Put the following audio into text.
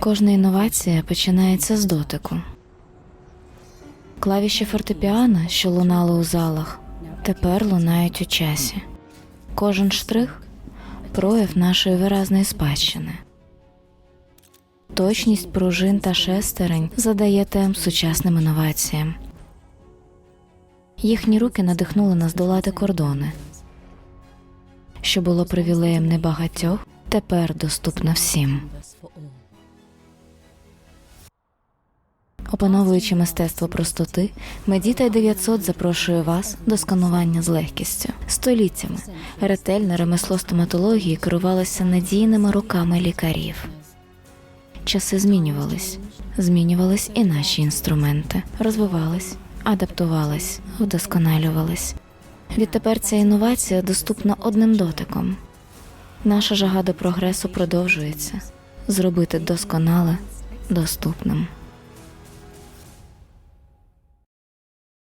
Кожна інновація починається з дотику. Клавіші фортепіано, що лунали у залах, тепер лунають у часі. Кожен штрих прояв нашої виразної спадщини. Точність пружин та шестерень задає темп сучасним інноваціям. Їхні руки надихнули нас долати кордони, що було привілеєм небагатьох, тепер доступно всім. Опановуючи мистецтво простоти, Медіта 900 запрошує вас до сканування з легкістю. Століттями ретельне ремесло стоматології керувалося надійними руками лікарів. Часи змінювались, змінювались і наші інструменти, розвивались, адаптувались, вдосконалювались. Відтепер ця інновація доступна одним дотиком. Наша жага до прогресу продовжується зробити досконале доступним.